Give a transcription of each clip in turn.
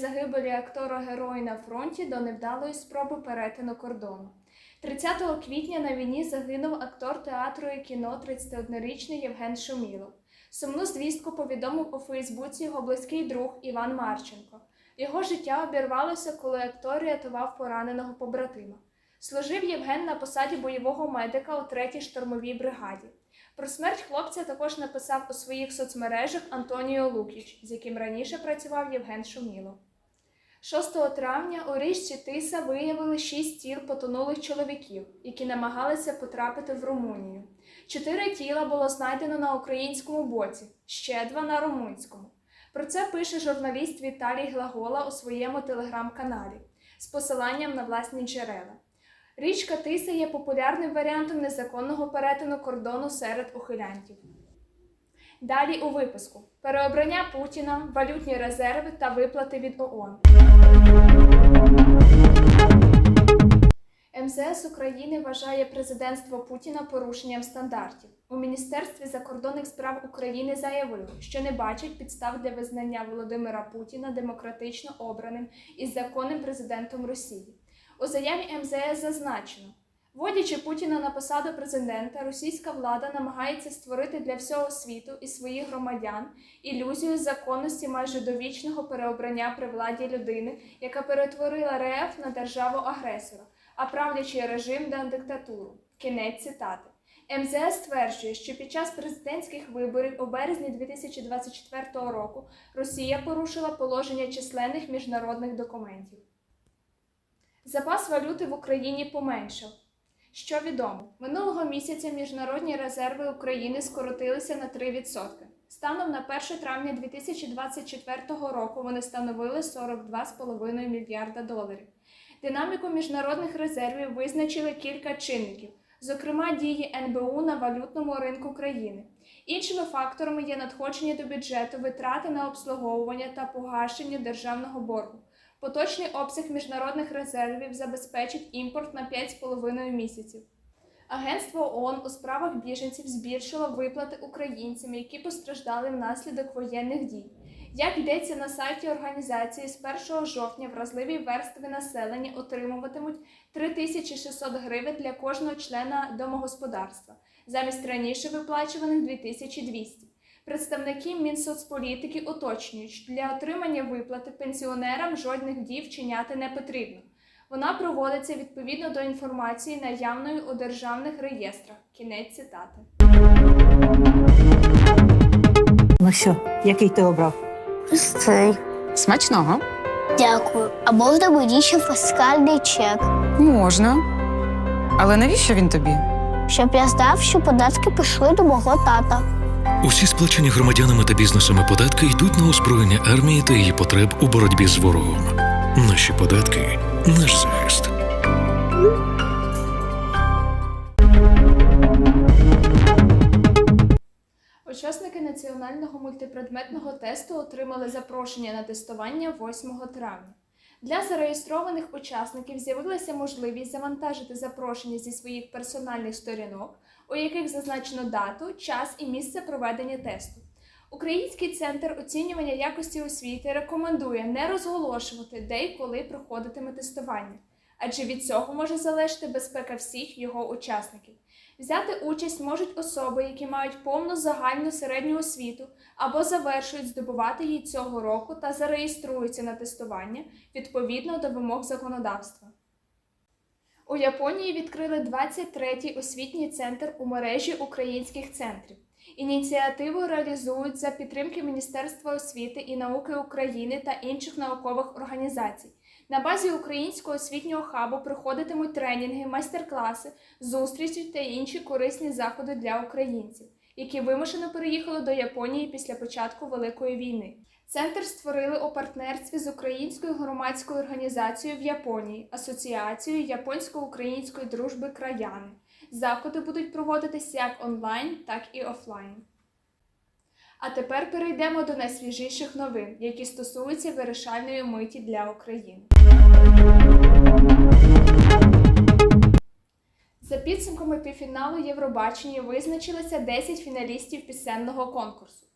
загибелі актора герої на фронті до невдалої спроби перетину кордону. 30 квітня на війні загинув актор театру і кіно 31-річний Євген Шумілов. Сумну звістку повідомив у Фейсбуці його близький друг Іван Марченко. Його життя обірвалося, коли актор рятував пораненого побратима. Служив Євген на посаді бойового медика у 3-й штурмовій бригаді. Про смерть хлопця також написав у своїх соцмережах Антоніо Лукіч, з яким раніше працював Євген Шумілов. 6 травня у річці Тиса виявили шість тіл потонулих чоловіків, які намагалися потрапити в Румунію. Чотири тіла було знайдено на українському боці, ще два на румунському. Про це пише журналіст Віталій Глагола у своєму телеграм-каналі з посиланням на власні джерела. Річка Тиса є популярним варіантом незаконного перетину кордону серед ухилянтів. Далі у випуску: переобрання Путіна, валютні резерви та виплати від ООН. МЗС України вважає президентство Путіна порушенням стандартів. У Міністерстві закордонних справ України заявили, що не бачать підстав для визнання Володимира Путіна демократично обраним і законним президентом Росії. У заяві МЗС зазначено, Вводячи Путіна на посаду президента, російська влада намагається створити для всього світу і своїх громадян ілюзію законності майже довічного переобрання при владі людини, яка перетворила РФ на державу-агресора, а правлячий режим на диктатуру. Кінець цитати. МЗС стверджує, що під час президентських виборів у березні 2024 року Росія порушила положення численних міжнародних документів. Запас валюти в Україні поменшав. Що відомо, минулого місяця міжнародні резерви України скоротилися на 3%. Станом на 1 травня 2024 року вони становили 42,5 мільярда доларів. Динаміку міжнародних резервів визначили кілька чинників, зокрема дії НБУ на валютному ринку країни. Іншими факторами є надходження до бюджету, витрати на обслуговування та погашення державного боргу. Поточний обсяг міжнародних резервів забезпечить імпорт на 5,5 місяців. Агентство ООН у справах біженців збільшило виплати українцям, які постраждали внаслідок воєнних дій. Як йдеться на сайті організації, з 1 жовтня вразливі верстви населення отримуватимуть 3600 гривень для кожного члена домогосподарства, замість раніше виплачуваних 2200. Представники Мінсоцполітики уточнюють, що для отримання виплати пенсіонерам жодних дій вчиняти не потрібно. Вона проводиться відповідно до інформації, наявної у державних реєстрах. Кінець цитати. Ну що, який ти обрав? Ось цей. Смачного? Дякую. А можна мені ще фіскальний чек, Можна. Але навіщо він тобі? щоб я знав, що податки пішли до мого тата. Усі сплачені громадянами та бізнесами податки йдуть на озброєння армії та її потреб у боротьбі з ворогом. Наші податки наш захист. Учасники національного мультипредметного тесту отримали запрошення на тестування 8 травня. Для зареєстрованих учасників з'явилася можливість завантажити запрошення зі своїх персональних сторінок, у яких зазначено дату, час і місце проведення тесту. Український центр оцінювання якості освіти рекомендує не розголошувати, де і коли проходитиме тестування, адже від цього може залежати безпека всіх його учасників. Взяти участь можуть особи, які мають повну загальну середню освіту або завершують здобувати її цього року та зареєструються на тестування відповідно до вимог законодавства. У Японії відкрили 23-й освітній центр у мережі українських центрів. Ініціативу реалізують за підтримки Міністерства освіти і науки України та інших наукових організацій. На базі українського освітнього хабу проходитимуть тренінги, майстер-класи, зустрічі та інші корисні заходи для українців, які вимушено переїхали до Японії після початку Великої війни. Центр створили у партнерстві з українською громадською організацією в Японії, Асоціацією японсько-української дружби краяни. Заходи будуть проводитись як онлайн, так і офлайн. А тепер перейдемо до найсвіжіших новин, які стосуються вирішальної миті для України. За підсумками півфіналу Євробачення визначилися 10 фіналістів пісенного конкурсу.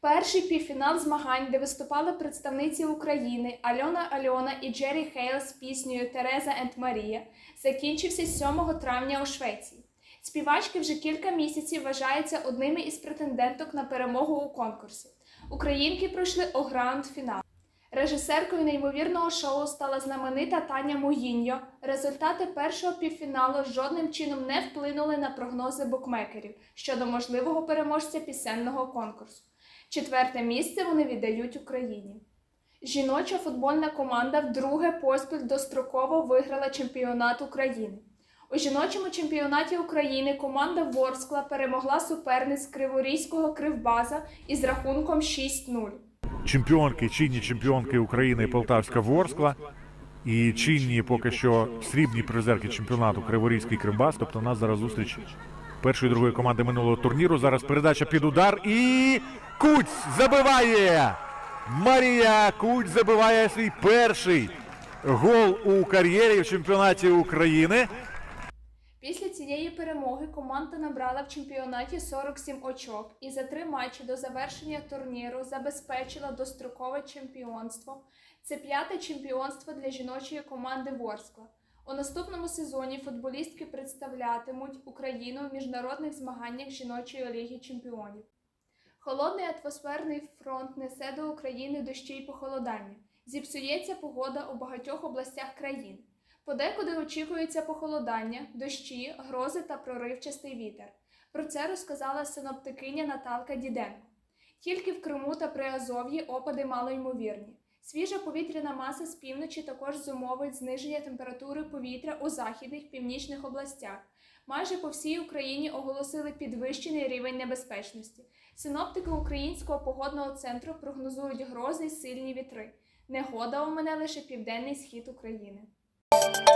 Перший півфінал змагань, де виступали представниці України Альона Альона і Джері Хейл з піснею Тереза енд Марія, закінчився 7 травня у Швеції. Співачки вже кілька місяців вважаються одними із претенденток на перемогу у конкурсі. Українки пройшли у граунд-фінал. Режисеркою неймовірного шоу стала знаменита Таня Муїньо. Результати першого півфіналу жодним чином не вплинули на прогнози букмекерів щодо можливого переможця пісенного конкурсу. Четверте місце вони віддають Україні. Жіноча футбольна команда вдруге поспіль достроково виграла чемпіонат України. У жіночому чемпіонаті України команда Ворскла перемогла суперниць Криворізького Кривбаза із рахунком 6-0. Чемпіонки, чинні чемпіонки України Полтавська Ворскла і чинні поки що срібні призерки чемпіонату Криворізький Кримбас. Тобто у нас зараз зустріч першої другої команди минулого турніру. Зараз передача під удар і Куць забиває. Марія Куць забиває свій перший гол у кар'єрі в чемпіонаті України. Після цієї перемоги команда набрала в чемпіонаті 47 очок і за три матчі до завершення турніру забезпечила дострокове чемпіонство. Це п'яте чемпіонство для жіночої команди Ворскла. У наступному сезоні футболістки представлятимуть Україну в міжнародних змаганнях жіночої ліги чемпіонів. Холодний атмосферний фронт несе до України дощі й похолодання. Зіпсується погода у багатьох областях країни. Подекуди очікується похолодання, дощі, грози та проривчастий вітер. Про це розказала синоптикиня Наталка Діденко. Тільки в Криму та Приазов'ї опади малоймовірні. Свіжа повітряна маса з півночі також зумовить зниження температури повітря у західних північних областях. Майже по всій Україні оголосили підвищений рівень небезпечності. Синоптики Українського погодного центру прогнозують грози й сильні вітри. Негода у мене лише південний схід України. Música